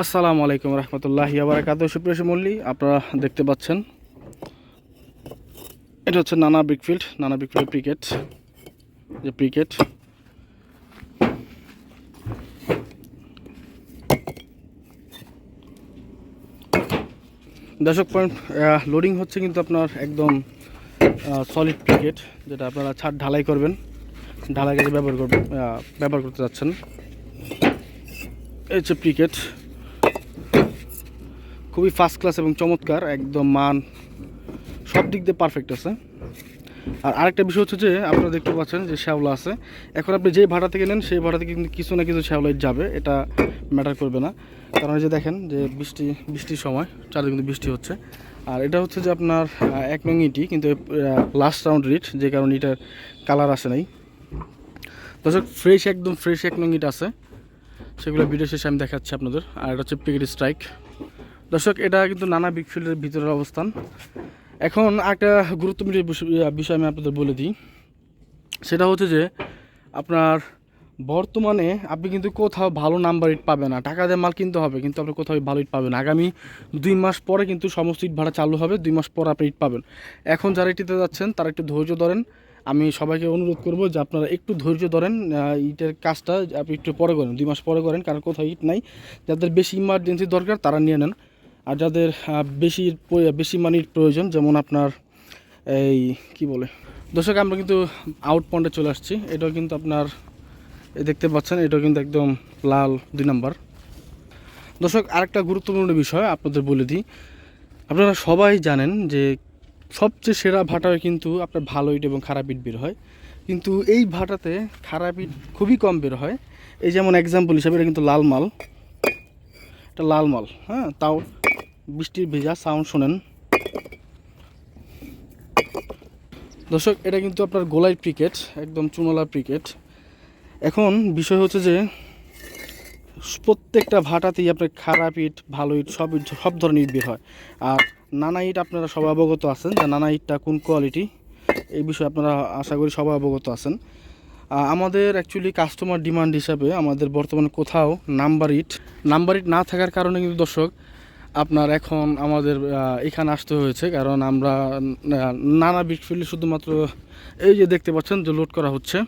আসসালামু আলাইকুম রহমতুল্লাহ আবরাকাত সুপ্রিয় মল্লী আপনারা দেখতে পাচ্ছেন, এটা হচ্ছে নানা ব্রিকফিল্ড নানা ব্রিকফিল্ড ক্রিকেট, যে ক্রিকেট। দর্শক পয়েন্ট লোডিং হচ্ছে কিন্তু আপনার একদম সলিড ক্রিকেট, যেটা আপনারা ছাদ ঢালাই করবেন, ঢালাই কাজে ব্যবহার করবেন ব্যবহার করতে যাচ্ছেন। এই হচ্ছে ক্রিকেট। খুবই ফার্স্ট ক্লাস এবং চমৎকার, একদম মান সব দিক দিয়ে পারফেক্ট আছে। আর আরেকটা বিষয় হচ্ছে যে, আপনারা দেখতে পাচ্ছেন যে শ্যাওলা আছে। এখন আপনি যেই ভাড়া থেকে নেন, সেই ভাড়া থেকে কিন্তু কিছু না কিছু শ্যাওলাই যাবে, এটা ম্যাটার করবে না। কারণ যে দেখেন যে বৃষ্টি, বৃষ্টির সময় চারিদিকে কিন্তু বৃষ্টি হচ্ছে। আর এটা হচ্ছে যে আপনার এক নং ইটি, কিন্তু লাস্ট রাউন্ড রিট, যে কারণে এটার কালার আসে নাই। দর্শক ফ্রেশ একদম ফ্রেশ এক নং ইট আছে। সেগুলো ভিডিও শেষে আমি দেখাচ্ছি আপনাদের। আর এটা হচ্ছে পিকেট স্ট্রাইক দর্শক, এটা কিন্তু নানা বিগ ফিল্ডের ভিতরের অবস্থান। এখন একটা গুরুত্বপূর্ণ বিষয়- আমি আপনাদের বলে দিই। সেটা হচ্ছে যে, আপনার বর্তমানে আপনি কিন্তু কোথাও ভালো নাম্বার ইট পাবেন না। টাকা দিয়ে মাল কিনতে হবে, কিন্তু আপনি কোথাও ভালো ইট পাবেন। আগামী দুই মাস পরে কিন্তু সমস্ত ইট ভাড়া চালু হবে, দুই মাস পর আপনি ইট পাবেন। এখন যারা ইটিতে যাচ্ছেন, তারা একটু ধৈর্য ধরেন। আমি সবাইকে অনুরোধ করব যে, আপনারা একটু ধৈর্য ধরেন। ইটের কাজটা আপনি একটু পরে করেন, দুই মাস পরে করেন, কারণ কোথাও ইট নাই। যাদের বেশি ইমার্জেন্সি দরকার, তারা নিয়ে নেন। আর যাদের বেশি বেশি মানির প্রয়োজন, যেমন আপনার এই, কি বলে? দর্শক, আমরা কিন্তু আউট পয়েন্টে চলে আসছি। এটাও কিন্তু আপনার দেখতে পাচ্ছেন, এটাও কিন্তু একদম লাল দুই নাম্বার। দর্শক, আরেকটা গুরুত্বপূর্ণ বিষয় আপনাদের বলে দিই। আপনারা সবাই জানেন যে সবচেয়ে সেরা ভাটায় কিন্তু আপনার ভালো ইট এবং খারাপ ইট বের হয়। কিন্তু এই ভাটাতে খারাপ ইট খুবই কম বের হয়। এই যেমন এক্সাম্পল হিসাবে, এটা কিন্তু লাল মাল এটা লাল মাল হ্যাঁ? তাও বৃষ্টির ভেজা সাউন্ড শোনেন। দর্শক, এটা কিন্তু আপনার গোলাই ক্রিকেট একদম চুনলা ক্রিকেট এখন বিষয় হচ্ছে যে, প্রত্যেকটা ভাটাতেই আপনার খারাপ ইট ভালো ইট, সব ইট, সব ধরনের ইট বের হয়। আর নানা ইট আপনারা সবাই অবগত আছেন, যে নানা ইটটা কোন কোয়ালিটি এই বিষয়ে আপনারা আশা করি সবাই অবগত আছেন। আমাদের অ্যাকচুয়ালি কাস্টমার ডিমান্ড হিসাবে আমাদের বর্তমানে কোথাও নাম্বার ইট নাম্বার ইট না থাকার কারণে কিন্তু দর্শক, আপনার এখন আমাদের এখানে আসতে হয়েছে। কারণ আমরা নানা বিটফিল্ডে শুধুমাত্র এই যে দেখতে পাচ্ছেন যে লোড করা হচ্ছে।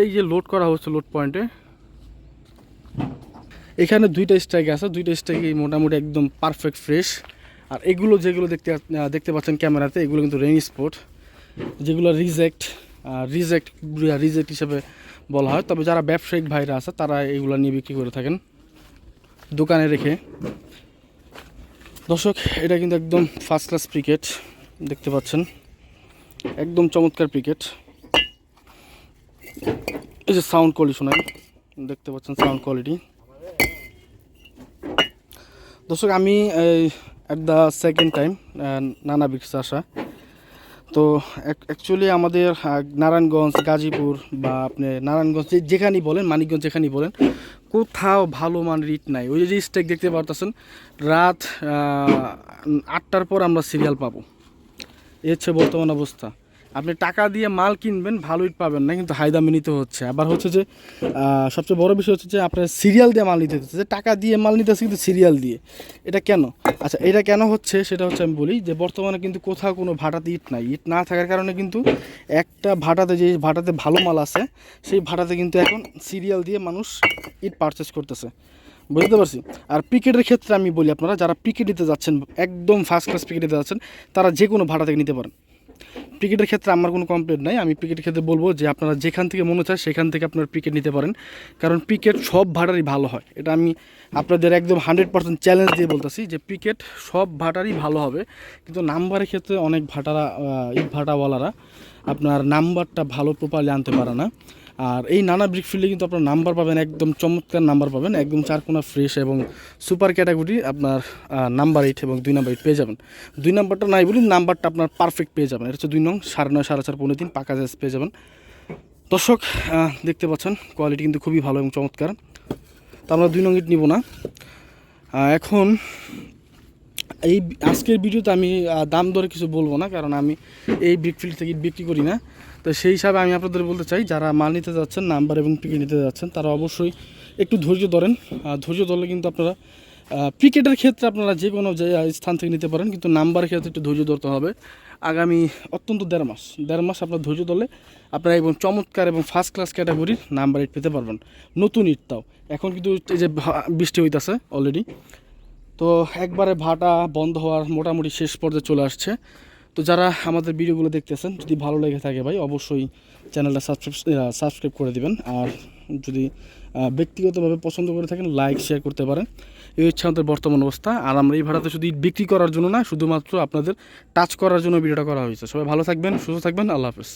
এই যে লোড করা হচ্ছে লোড পয়েন্টে এখানে দুইটা স্ট্রাইক আছে। দুইটা স্ট্রাইকই মোটামুটি একদম পারফেক্ট ফ্রেশ আর এগুলো যেগুলো দেখতে দেখতে পাচ্ছেন ক্যামেরাতে, এগুলো কিন্তু রেইন স্পট যেগুলো রিজেক্ট রিজেক্ট রিজেক্ট হিসেবে বলা হয়। তবে যারা ব্যবসায়িক ভাইরা আছে, তারা এগুলো নিয়ে বিক্রি করে থাকেন দোকানে রেখে। দর্শক, এটা কিন্তু একদম ফার্স্ট ক্লাস ক্রিকেট দেখতে পাচ্ছেন। একদম চমৎকার ক্রিকেট এই যে সাউন্ড কোয়ালিটি শোনেন, দেখতে পাচ্ছেন সাউন্ড কোয়ালিটি দর্শক, আমি অ্যাট দ্য সেকেন্ড টাইম নানা বিক্স আসা। তো অ্যাকচুয়ালি আমাদের নারায়ণগঞ্জ, গাজীপুর বা আপনি নারায়ণগঞ্জ যেখানেই বলেন, মানিকগঞ্জ যেখানেই বলেন, কোথাও ভালো মান রিট নাই। ওই যে স্টেক দেখতে পারতেছেন, রাত আটটার পর আমরা সিরিয়াল পাবো। এর হচ্ছে বর্তমান অবস্থা। আপনি টাকা দিয়ে মাল কিনবেন, ভালো ইট পাবেন না, কিন্তু হাই দামে নিতে হচ্ছে। আবার হচ্ছে যে সবচেয়ে বড় বিষয় হচ্ছে যে, আপনার সিরিয়াল দিয়ে মাল নিতে হচ্ছে। যে টাকা দিয়ে মাল নিতে হচ্ছে, কিন্তু সিরিয়াল দিয়ে। এটা কেন? আচ্ছা এটা কেন হচ্ছে, সেটা হচ্ছে আমি বলি যে, বর্তমানে কিন্তু কোথাও কোনো ভাটাতে ইট নাই। ইট না থাকার কারণে কিন্তু একটা ভাটাতে যে, ভাটাতে ভালো মাল আছে, সেই ভাটাতে কিন্তু এখন সিরিয়াল দিয়ে মানুষ ইট পারচেস করতেছে। বুঝতে পারছি? আর পিকেটের ক্ষেত্রে আমি বলি আপনারা, যারা পিকেট দিতে যাচ্ছেন, একদম ফার্স্ট ক্লাস পিকেট দিতে যাচ্ছেন, তারা যে কোনো ভাড়া থেকে নিতে পারেন। পিকেটের ক্ষেত্রে আমার কোনো কমপ্লেন নাই। আমি পিকেটের ক্ষেত্রে বলব যে আপনারা যেখান থেকে মনে চায় সেখান থেকে আপনারা পিকেট নিতে পারেন। কারণ পিকেট সব ভাড়ারই ভালো হয়। এটা আমি আপনাদের একদম হান্ড্রেড পার্সেন্ট চ্যালেঞ্জ দিয়ে বলতেছি যে পিকেট সব ভাটারই ভালো হবে। কিন্তু নাম্বারের ক্ষেত্রে অনেক ভাটারা ইট ভাটাওয়ালারা আপনার নাম্বারটা ভালো প্রপারলি আনতে পারে না। আর এই নানা ব্রিক ফিল্ডে কিন্তু আপনার নাম্বার পাবেন, একদম চমৎকার নাম্বার পাবেন, একদম চারকোনা ফ্রেশ এবং সুপার ক্যাটাগরি আপনার নাম্বার এইট এবং দুই নাম্বার এইট পেয়ে যাবেন। দুই নাম্বারটা নাই বলি নাম্বারটা আপনার পারফেক্ট পেয়ে যাবেন। এটা হচ্ছে দুই নং, সাড়ে নয়, সাড়ে চার পনেরো তিন, পাকা জাজ পেয়ে যাবেন। দর্শক দেখতে পাচ্ছেন কোয়ালিটি কিন্তু খুবই ভালো এবং চমৎকার। তো আমরা দুই নং ইট নিব না। এখন এই আজকের ভিডিওতে আমি দাম দরে কিছু বলব না, কারণ আমি এই ব্রিকফিল্ড থেকে বিক্রি করি না। তো সেই হিসাবে আমি আপনাদের বলতে চাই, যারা মাল নিতে যাচ্ছেন নাম্বার এবং পিকে নিতে যাচ্ছেন, তারা অবশ্যই একটু ধৈর্য ধরেন। ধৈর্য ধরলে কিন্তু আপনারা ক্রিকেটের ক্ষেত্রে আপনারা যে কোনো স্থান থেকে নিতে পারেন, কিন্তু নাম্বারের ক্ষেত্রে একটু ধৈর্য ধরতে হবে। আগামী অত্যন্ত দেড় মাস দেড় মাস আপনার ধৈর্য ধরলে আপনারা এবং চমৎকার এবং ফার্স্ট ক্লাস ক্যাটাগরির নাম্বার এইট পেতে পারবেন। নতুন ইট তাও। এখন কিন্তু এই যে বৃষ্টি হইতেছে অলরেডি তো একবারে ভাটা বন্ধ হওয়ার মোটামুটি শেষ পর্যায়ে চলে আসছে। তো যারা আমাদের ভিডিওগুলো দেখতেছেন, যদি ভালো লেগে থাকে ভাই, অবশ্যই চ্যানেলটা সাবস্ক্রাইব সাবস্ক্রাইব করে দিবেন। আর যদি ব্যক্তিগতভাবে পছন্দ করে থাকেন, লাইক, শেয়ার করতে পারেন। এই হচ্ছে আমাদের বর্তমান অবস্থা। আর আমরা এই ভাড়াতে শুধু বিক্রি করার জন্য না, শুধুমাত্র আপনাদের টাচ করার জন্য ভিডিওটা করা হয়েছে। সবাই ভালো থাকবেন, সুস্থ থাকবেন। আল্লাহ হাফেজ।